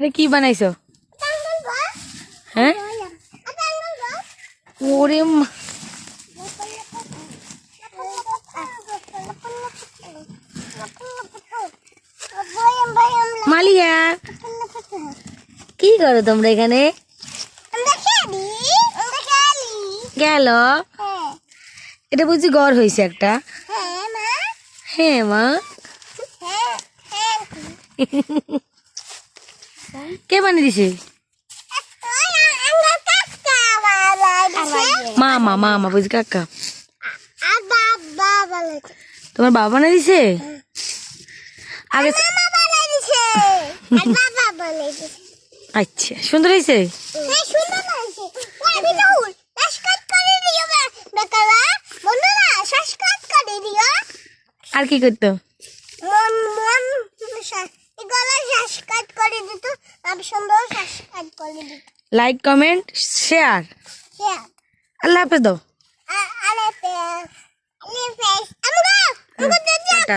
এটা কি বানাইছো? হ্যাঁ? ওরে মা- মালিয়া কি করো তোমরা এখানে? গেল? এটা বুঝি গড় হয়েছে একটা। হ্যাঁ মা। কে বানিয়ে দিছে? মামা মামা বুঝি কাকা। তোমার বাবা বানিয়ে দিছে? আগে আচ্ছা সুন্দর হয়েছে? আর কি করতো? করে দিত আমি সুন্দর সাবস্ক্রাইব করে দিত। লাইক কমেন্ট শেয়ার আল্লাহ হাফেজ দাও। আল্লাহ হাফেজ। আল্লাহ হাফেজ। আমগো আমগো দাদা